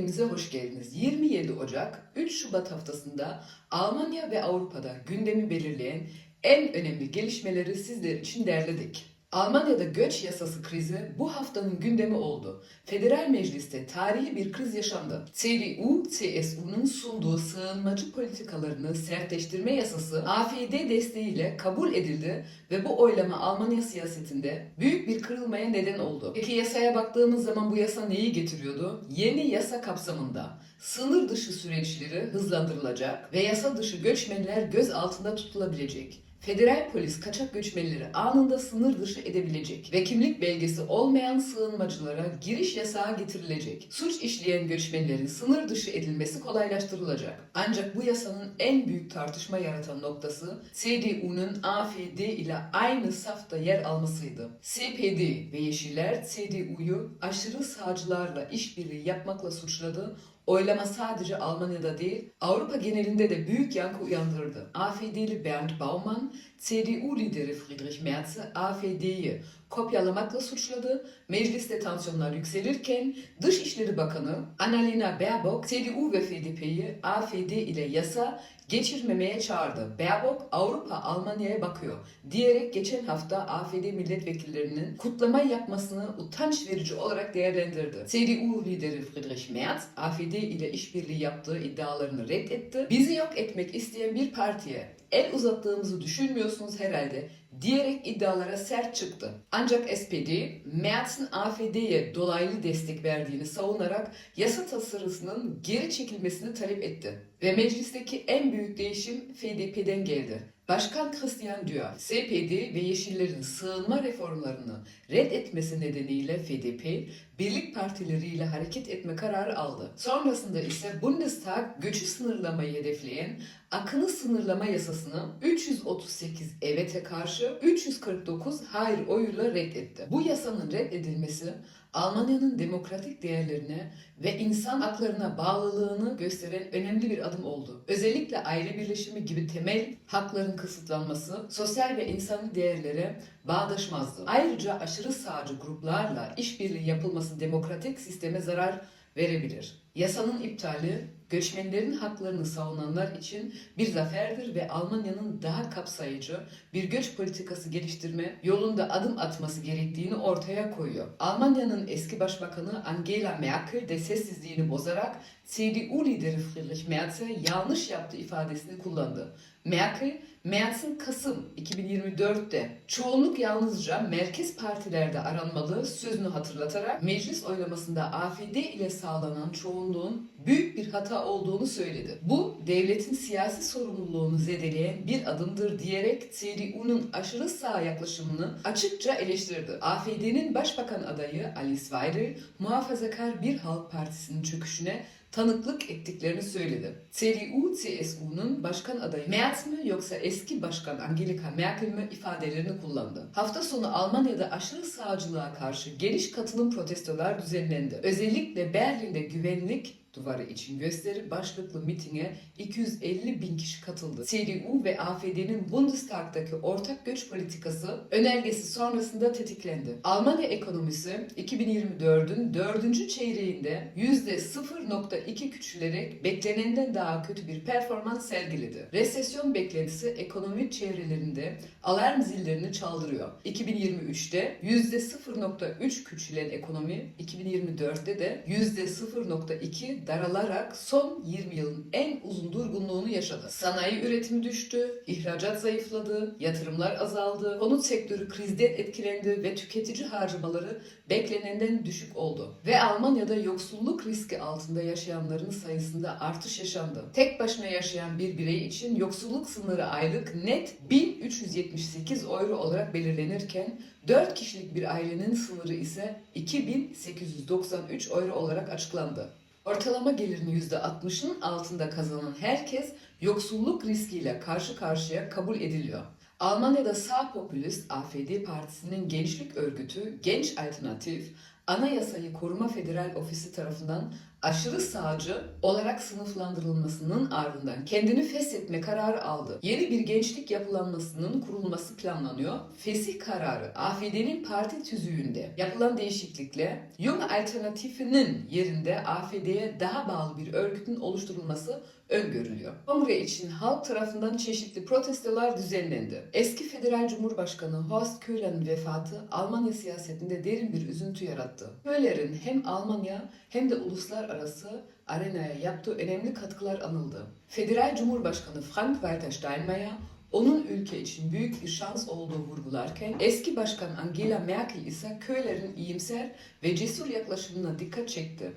bültenimize hoş geldiniz. 27 Ocak 3 Şubat haftasında Almanya ve Avrupa'da gündemi belirleyen en önemli gelişmeleri sizler için derledik. Almanya'da göç yasası krizi bu haftanın gündemi oldu. Federal Meclis'te tarihi bir kriz yaşandı. CDU, CSU'nun sunduğu sığınmacı politikalarını sertleştirme yasası AFD desteğiyle kabul edildi ve bu oylama Almanya siyasetinde büyük bir kırılmaya neden oldu. Peki yasaya baktığımız zaman bu yasa neyi getiriyordu? Yeni yasa kapsamında sınır dışı süreçleri hızlandırılacak ve yasa dışı göçmenler göz altında tutulabilecek. Federal polis kaçak göçmenleri anında sınır dışı edebilecek ve kimlik belgesi olmayan sığınmacılara giriş yasağı getirilecek. Suç işleyen göçmenlerin sınır dışı edilmesi kolaylaştırılacak. Ancak bu yasanın en büyük tartışma yaratan noktası CDU'nun AFD ile aynı safta yer almasıydı. CPD ve Yeşiller CDU'yu aşırı sağcılarla işbirliği yapmakla suçladı Oylama sadece Almanya'da değil, Avrupa genelinde de büyük yankı uyandırdı. AFD'li Bernd Baumann, CDU lideri Friedrich Merz'i AFD'yi kopyalamakla suçladı. Mecliste tansiyonlar yükselirken Dışişleri Bakanı Annalena Baerbock, CDU ve FDP'yi AFD ile yasa geçirmemeye çağırdı. Baerbock Avrupa Almanya'ya bakıyor diyerek geçen hafta AFD milletvekillerinin kutlama yapmasını utanç verici olarak değerlendirdi. CDU lideri Friedrich Merz AFD ile işbirliği yaptığı iddialarını reddetti. Bizi yok etmek isteyen bir partiye el uzattığımızı düşünmüyorsunuz herhalde diyerek iddialara sert çıktı. Ancak SPD, Merz'in AFD'ye dolaylı destek verdiğini savunarak yasa tasarısının geri çekilmesini talep etti. Ve meclisteki en büyük değişim FDP'den geldi. Başkan Christian Dior, SPD ve Yeşillerin sığınma reformlarını reddetmesi nedeniyle FDP, birlik partileriyle hareket etme kararı aldı. Sonrasında ise Bundestag göçü sınırlamayı hedefleyen akını sınırlama yasasını 338 evete karşı 349 hayır oyuyla reddetti. Bu yasanın reddedilmesi Almanya'nın demokratik değerlerine ve insan haklarına bağlılığını gösteren önemli bir adım oldu. Özellikle aile birleşimi gibi temel hakların kısıtlanması sosyal ve insani değerlere bağdaşmazdı. Ayrıca aşırı sağcı gruplarla işbirliği yapılması demokratik sisteme zarar verebilir. Yasanın iptali göçmenlerin haklarını savunanlar için bir zaferdir ve Almanya'nın daha kapsayıcı bir göç politikası geliştirme yolunda adım atması gerektiğini ortaya koyuyor. Almanya'nın eski başbakanı Angela Merkel de sessizliğini bozarak CDU lideri Friedrich Merz'e yanlış yaptığı ifadesini kullandı. Merkel, Merz'in Kasım 2024'te çoğunluk yalnızca merkez partilerde aranmalı sözünü hatırlatarak meclis oylamasında AFD ile sağlanan çoğunluğun büyük bir hata olduğunu söyledi. Bu devletin siyasi sorumluluğunu zedeleyen bir adımdır diyerek CDU'nun aşırı sağ yaklaşımını açıkça eleştirdi. AFD'nin başbakan adayı Alice Weidel muhafazakar bir halk partisinin çöküşüne tanıklık ettiklerini söyledi. CDU, CSU'nun başkan adayı Merz mi yoksa eski başkan Angelika Merkel mi ifadelerini kullandı. Hafta sonu Almanya'da aşırı sağcılığa karşı geniş katılım protestolar düzenlendi. Özellikle Berlin'de güvenlik duvarı için gösteri başlıklı mitinge 250 bin kişi katıldı. CDU ve AFD'nin Bundestag'daki ortak göç politikası önergesi sonrasında tetiklendi. Almanya ekonomisi 2024'ün 4. çeyreğinde %0.2 küçülerek beklenenden daha kötü bir performans sergiledi. Resesyon beklentisi ekonomik çevrelerinde alarm zillerini çaldırıyor. 2023'te %0.3 küçülen ekonomi 2024'te de %0.2 daralarak son 20 yılın en uzun durgunluğunu yaşadı. Sanayi üretimi düştü, ihracat zayıfladı, yatırımlar azaldı, konut sektörü krizde etkilendi ve tüketici harcamaları beklenenden düşük oldu. Ve Almanya'da yoksulluk riski altında yaşayanların sayısında artış yaşandı. Tek başına yaşayan bir birey için yoksulluk sınırı aylık net 1378 euro olarak belirlenirken 4 kişilik bir ailenin sınırı ise 2893 euro olarak açıklandı. Ortalama gelirin %60'ının altında kazanan herkes yoksulluk riskiyle karşı karşıya kabul ediliyor. Almanya'da sağ popülist AFD Partisi'nin gençlik örgütü Genç Alternatif, Anayasayı Koruma Federal Ofisi tarafından aşırı sağcı olarak sınıflandırılmasının ardından kendini feshetme kararı aldı. Yeni bir gençlik yapılanmasının kurulması planlanıyor. Fesih kararı AFD'nin parti tüzüğünde yapılan değişiklikle Jung Alternatifinin yerinde AFD'ye daha bağlı bir örgütün oluşturulması öngörülüyor. Kongre için halk tarafından çeşitli protestolar düzenlendi. Eski Federal Cumhurbaşkanı Horst Köhler'in vefatı Almanya siyasetinde derin bir üzüntü yarattı. Köhler'in hem Almanya hem de uluslararası arenaya yaptığı önemli katkılar anıldı. Federal Cumhurbaşkanı Frank-Walter Steinmeier onun ülke için büyük bir şans olduğu vurgularken eski başkan Angela Merkel ise Köhler'in iyimser ve cesur yaklaşımına dikkat çekti.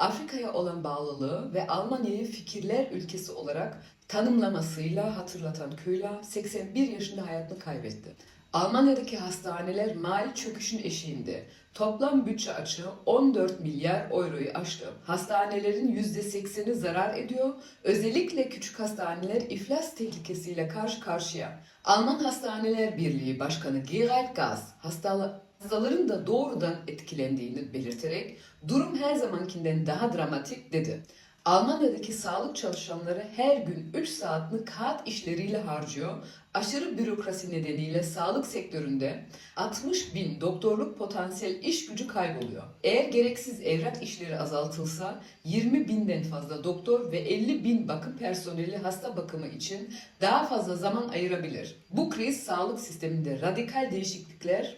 Afrika'ya olan bağlılığı ve Almanya'yı fikirler ülkesi olarak tanımlamasıyla hatırlatan Köhler 81 yaşında hayatını kaybetti. Almanya'daki hastaneler mali çöküşün eşiğinde. Toplam bütçe açığı 14 milyar euroyu aştı. Hastanelerin %80'i zarar ediyor. Özellikle küçük hastaneler iflas tehlikesiyle karşı karşıya. Alman Hastaneler Birliği Başkanı Gerald Gass hastalı hastaların da doğrudan etkilendiğini belirterek durum her zamankinden daha dramatik dedi. Almanya'daki sağlık çalışanları her gün 3 saatini kağıt işleriyle harcıyor. Aşırı bürokrasi nedeniyle sağlık sektöründe 60 bin doktorluk potansiyel iş gücü kayboluyor. Eğer gereksiz evrak işleri azaltılsa 20 binden fazla doktor ve 50 bin bakım personeli hasta bakımı için daha fazla zaman ayırabilir. Bu kriz sağlık sisteminde radikal değişiklikler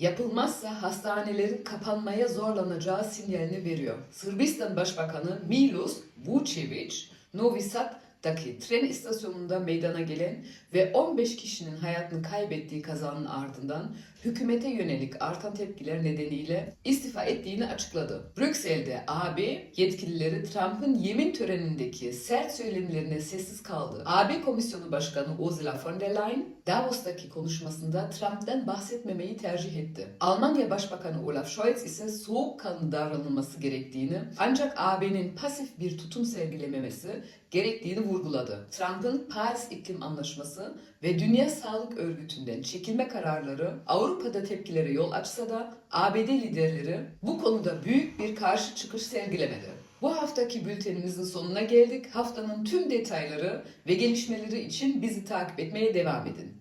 yapılmazsa hastanelerin kapanmaya zorlanacağı sinyalini veriyor. Sırbistan Başbakanı Milos Vucevic, Novi Sad'daki tren istasyonunda meydana gelen ve 15 kişinin hayatını kaybettiği kazanın ardından hükümete yönelik artan tepkiler nedeniyle istifa ettiğini açıkladı. Brüksel'de AB yetkilileri Trump'ın yemin törenindeki sert söylemlerine sessiz kaldı. AB Komisyonu Başkanı Ursula von der Leyen Davos'taki konuşmasında Trump'tan bahsetmemeyi tercih etti. Almanya Başbakanı Olaf Scholz ise soğukkanlı davranılması gerektiğini ancak AB'nin pasif bir tutum sergilememesi gerektiğini vurguladı. Trump'ın Paris İklim Anlaşması ve Dünya Sağlık Örgütü'nden çekilme kararları Avrupa'da tepkilere yol açsa da ABD liderleri bu konuda büyük bir karşı çıkış sergilemedi. Bu haftaki bültenimizin sonuna geldik. Haftanın tüm detayları ve gelişmeleri için bizi takip etmeye devam edin.